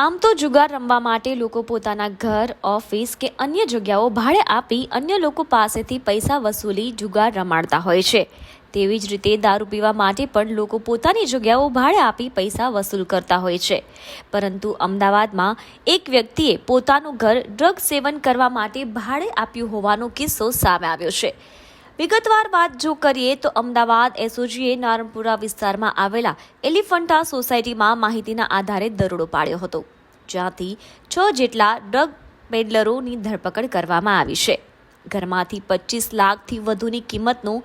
આમ તો જુગાર રમવા માટે લોકો પોતાના ઘર, ઓફિસ કે અન્ય જગ્યાઓ ભાડે આપી અન્ય લોકો પાસેથી પૈસા વસૂલી જુગાર રમાડતા હોય છે. તેવી જ રીતે દારૂ પીવા માટે પણ લોકો પોતાની જગ્યાઓ ભાડે આપી પૈસા વસૂલ કરતા હોય છે. પરંતુ અમદાવાદમાં એક વ્યક્તિએ પોતાનું ઘર ડ્રગ સેવન કરવા માટે ભાડે આપ્યું હોવાનો કિસ્સો સામે આવ્યો છે. વિગતવાર વાત જો કરીએ તો અમદાવાદ એસઓજીએ નારણપુરા વિસ્તારમાં આવેલા એલિફન્ટા સોસાયટીમાં માહિતીના આધારે દરોડો પાડ્યો હતો, જ્યાંથી છ જેટલા ડ્રગ પેડલરોની ધરપકડ કરવામાં આવી છે. ઘરમાંથી પચીસ લાખથી વધુની કિંમતનું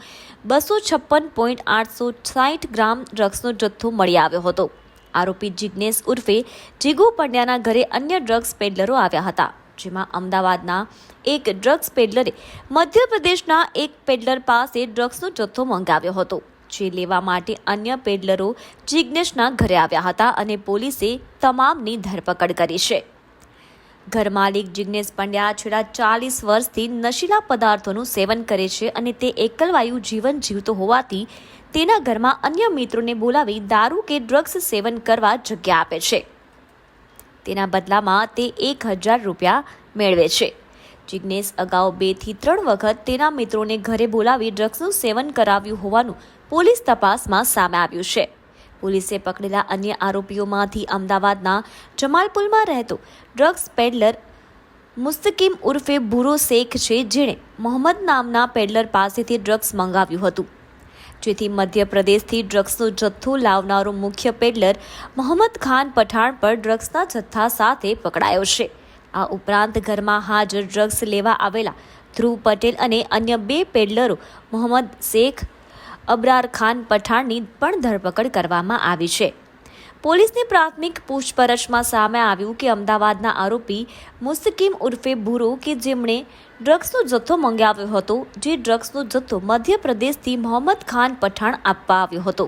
બસો છપ્પન પોઈન્ટ આઠસો સાઠ ગ્રામ ડ્રગ્સનો જથ્થો મળી આવ્યો હતો. આરોપી જિજ્ઞેશ ઉર્ફે જીગુ પંડ્યાના ઘરે અન્ય ડ્રગ્સ પેડલરો આવ્યા હતા. જેમાં અમદાવાદના એક ડ્રગ્સ પેડલરે મધ્યપ્રદેશના એક પેડલર પાસે ડ્રગ્સનો જથ્થો મંગાવ્યો હતો, જે લેવા માટે અન્ય પેડલરો જિજ્ઞેશના ઘરે આવ્યા હતા અને પોલીસે તમામની ધરપકડ કરી છે. ઘર માલિક જિજ્ઞેશ પંડ્યા છેલ્લા ચાલીસ વર્ષથી નશીલા પદાર્થોનું સેવન કરે છે અને તે એકલવાયુ જીવન જીવતો હોવાથી તેના ઘરમાં અન્ય મિત્રોને બોલાવી દારૂ કે ડ્રગ્સ સેવન કરવા જગ્યા આપે છે. તેના બદલામાં તે એક હજાર રૂપિયા મેળવે છે. જિજ્ઞેશ અગાઉ બેથી ત્રણ વખત તેના મિત્રોને ઘરે બોલાવી ડ્રગ્સનું સેવન કરાવ્યું હોવાનું પોલીસ તપાસમાં સામે આવ્યું છે. પોલીસે પકડેલા અન્ય આરોપીઓમાંથી અમદાવાદના જમાલપુરમાં રહેતો ડ્રગ્સ પેડલર મુસ્તકીમ ઉર્ફે ભૂરો શેખ છે, જેણે મોહમ્મદ નામના પેડલર પાસેથી ડ્રગ્સ મંગાવ્યું હતું. જેથી મધ્યપ્રદેશથી ડ્રગ્સનો જથ્થો લાવનારો મુખ્ય પેડલર મોહમ્મદ ખાન પઠાણ પર ડ્રગ્સના જથ્થા સાથે પકડાયો છે. આ ઉપરાંત ઘરમાં હાજર ડ્રગ્સ લેવા આવેલા ધ્રુવ પટેલ અને અન્ય બે પેડલરો મોહમ્મદ શેખ અબરાર ખાન પઠાણની પણ ધરપકડ કરવામાં આવી છે. પોલીસની પ્રાથમિક પૂછપરછમાં સામે આવ્યું કે અમદાવાદના આરોપી મુસ્તકીમ ઉર્ફે ભૂરો કે જેમણે ડ્રગ્સનો જથ્થો મંગાવ્યો હતો, જે ડ્રગ્સનો જથ્થો મધ્યપ્રદેશથી મોહમ્મદ ખાન પઠાણ આપવા આવ્યો હતો.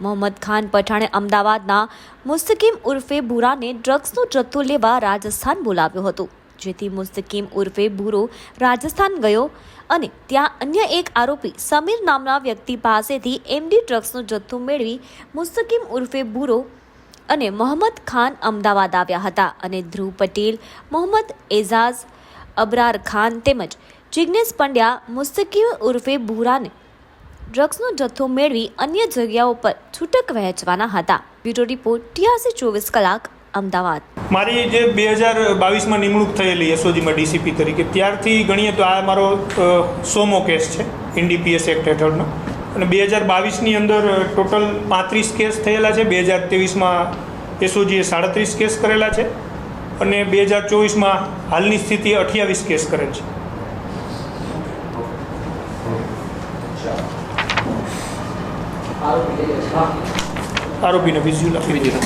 મોહમ્મદ ખાન પઠાણે અમદાવાદના મુસ્તકીમ ઉર્ફે ભૂરાને ડ્રગ્સનો જથ્થો લેવા રાજસ્થાન બોલાવ્યો હતો, જેથી મુસ્તકીમ ઉર્ફે ભૂરો રાજસ્થાન ગયો અને ત્યાં અન્ય એક આરોપી સમીર નામના વ્યક્તિ પાસેથી એમડી ડ્રગ્સનો જથ્થો મેળવી મુસ્તકીમ ઉર્ફે ભૂરો અને મોહમ્મદ ખાન અમદાવાદ આવ્યા હતા અને ધ્રુવ પટેલ, મોહમ્મદ એઝાઝ, અબરાર ખાન તેમજ જિગ્નેશ પંડ્યા મુસ્તકીમ ઉર્ફે ભૂરાને ડ્રગ્સનો જથ્થો મેળવી અન્ય જગ્યાઓ પર છૂટક વહેંચવાના હતા. બ્યુરો રિપોર્ટ, ટીઆરસી ચોવીસ કલાક, અમદાવાદ. મારી જે બે હજાર બાવીસમાં નિમણૂક થયેલી એસઓજીમાં ડીસીપી તરીકે, ત્યારથી ગણીએ તો આ મારો સોમો કેસ છે, એનડીપીએસ એક્ટ હેઠળનો. અને બે હજાર બાવીસની અંદર ટોટલ પાંત્રીસ કેસ થયેલા છે. બે હજાર ત્રેવીસમાં એસઓજીએ સાડત્રીસ કેસ કરેલા છે. અને બે હજાર ચોવીસમાં હાલની સ્થિતિ અઠ્યાવીસ કેસ કરેલ છે. આરોપીને વિઝ્યુઅલ આપી દીધા.